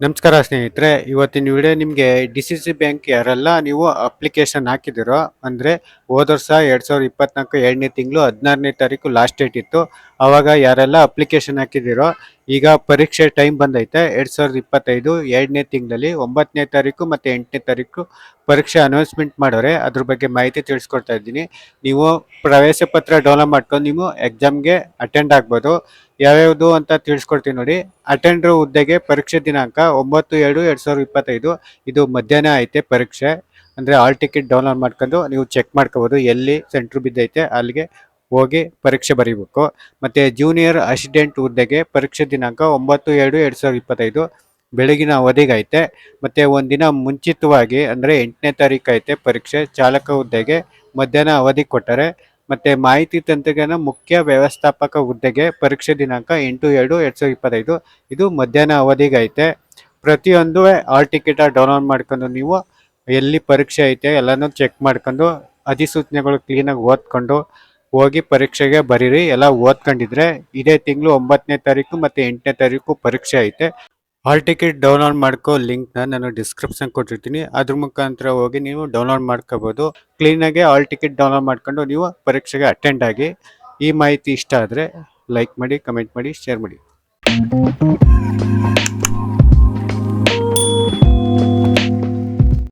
ನಮಸ್ಕಾರ ಸ್ನೇಹಿತರೆ, ಇವತ್ತಿನ ವಿಡಿಯೋ ನಿಮಗೆ ಡಿ ಸಿ ಸಿ ಬ್ಯಾಂಕ್ ಯಾರೆಲ್ಲ ನೀವು ಅಪ್ಲಿಕೇಶನ್ ಹಾಕಿದಿರೋ, ಅಂದರೆ ಹೋದ ವರ್ಷ ಎರಡು ಸಾವಿರದ ಇಪ್ಪತ್ನಾಲ್ಕು ಎರಡನೇ ತಿಂಗಳು ಹದಿನಾರನೇ ತಾರೀಕು ಲಾಸ್ಟ್ ಡೇಟ್ ಇತ್ತು ಅವಾಗ ಯಾರೆಲ್ಲ ಅಪ್ಲಿಕೇಶನ್ ಹಾಕಿದಿರೋ ಈಗ ಪರೀಕ್ಷೆ ಟೈಮ್ ಬಂದೈತೆ, ಎರಡು ಸಾವಿರದ ಇಪ್ಪತ್ತೈದು ಎರಡನೇ ತಿಂಗಳಲ್ಲಿ ಒಂಬತ್ತನೇ ತಾರೀಕು ಮತ್ತು ಎಂಟನೇ ತಾರೀಕು ಪರೀಕ್ಷೆ ಅನೌನ್ಸ್ಮೆಂಟ್ ಮಾಡೋರೆ. ಅದ್ರ ಬಗ್ಗೆ ಮಾಹಿತಿ ತಿಳಿಸ್ಕೊಡ್ತಾ ಇದ್ದೀನಿ. ನೀವು ಪ್ರವೇಶ ಪತ್ರ ಡೌನ್ಲೋಡ್ ಮಾಡ್ಕೊಂಡು ನೀವು ಎಕ್ಸಾಮ್ಗೆ ಅಟೆಂಡ್ ಆಗ್ಬೋದು. ಯಾವ್ಯಾವುದು ಅಂತ ತಿಳಿಸ್ಕೊಡ್ತೀನಿ ನೋಡಿ. ಅಟೆಂಡ್ರ ಹುದ್ದೆಗೆ ಪರೀಕ್ಷೆ ದಿನಾಂಕ ಒಂಬತ್ತು ಎರಡು ಎರಡು ಸಾವಿರದ ಇಪ್ಪತ್ತೈದು. ಇದು ಮಧ್ಯಾಹ್ನ ಐತೆ ಪರೀಕ್ಷೆ. ಅಂದರೆ ಆಲ್ ಟಿಕೆಟ್ ಡೌನ್ಲೋಡ್ ಮಾಡ್ಕೊಂಡು ನೀವು ಚೆಕ್ ಮಾಡ್ಕೋಬೋದು. ಎಲ್ಲಿ ಸೆಂಟ್ರ್ ಬಿದ್ದೈತೆ, ಅಲ್ಲಿಗೆ ಹೋಗಿ ಪರೀಕ್ಷೆ ಬರೀಬೇಕು. ಮತ್ತು ಜೂನಿಯರ್ ಅಸಿಸ್ಟೆಂಟ್ ಹುದ್ದೆಗೆ ಪರೀಕ್ಷೆ ದಿನಾಂಕ ಒಂಬತ್ತು ಎರಡು ಎರಡು ಸಾವಿರದ ಇಪ್ಪತ್ತೈದು ಬೆಳಗಿನ ಅವಧಿಗೈತೆ. ಮತ್ತು ಒಂದಿನ ಮುಂಚಿತವಾಗಿ ಅಂದರೆ ಎಂಟನೇ ತಾರೀಕು ಪರೀಕ್ಷೆ. ಚಾಲಕ ಹುದ್ದೆಗೆ ಮಧ್ಯಾಹ್ನ ಅವಧಿ ಕೊಟ್ಟರೆ. ಮತ್ತು ಮಾಹಿತಿ ತಂತ್ರಜ್ಞಾನ ಮುಖ್ಯ ವ್ಯವಸ್ಥಾಪಕ ಹುದ್ದೆಗೆ ಪರೀಕ್ಷೆ ದಿನಾಂಕ ಎಂಟು ಎರಡು ಎರಡು ಸಾವಿರದ ಇಪ್ಪತ್ತೈದು. ಇದು ಮಧ್ಯಾಹ್ನ ಅವಧಿಗೈತೆ. ಪ್ರತಿಯೊಂದು ಆಲ್ ಟಿಕೆಟ ಡೌನ್ಲೋಡ್ ಮಾಡ್ಕೊಂಡು ನೀವು ಎಲ್ಲಿ ಪರೀಕ್ಷೆ ಐತೆ ಎಲ್ಲನೂ ಚೆಕ್ ಮಾಡ್ಕೊಂಡು ಅಧಿಸೂಚನೆಗಳು ಕ್ಲೀನಾಗಿ ಓದ್ಕೊಂಡು ಹೋಗಿ ಪರೀಕ್ಷೆಗೆ ಬರೀರಿ, ಎಲ್ಲ ಓದ್ಕೊಂಡಿದ್ರೆ ಇದೇ ತಿಂಗಳು ಒಂಬತ್ತನೇ ತಾರೀಕು ಮತ್ತು ಎಂಟನೇ ತಾರೀಕು ಪರೀಕ್ಷೆ ಐತೆ. ಹಾಲ್ ಟಿಕೆಟ್ ಡೌನ್ಲೋಡ್ ಮಾಡ್ಕೋ ಲಿಂಕ್ನ ನಾನು ಡಿಸ್ಕ್ರಿಪ್ಷನ್ ಕೊಟ್ಟಿರ್ತೀನಿ. ಅದ್ರ ಮುಖಾಂತರ ಹೋಗಿ ನೀವು ಡೌನ್ಲೋಡ್ ಮಾಡ್ಕೋಬೋದು. ಕ್ಲೀನಾಗಿ ಹಾಲ್ ಟಿಕೆಟ್ ಡೌನ್ಲೋಡ್ ಮಾಡ್ಕೊಂಡು ನೀವು ಪರೀಕ್ಷೆಗೆ ಅಟೆಂಡ್ ಆಗಿ. ಈ ಮಾಹಿತಿ ಇಷ್ಟ ಆದರೆ ಲೈಕ್ ಮಾಡಿ ಕಮೆಂಟ್ ಮಾಡಿ ಶೇರ್ ಮಾಡಿ.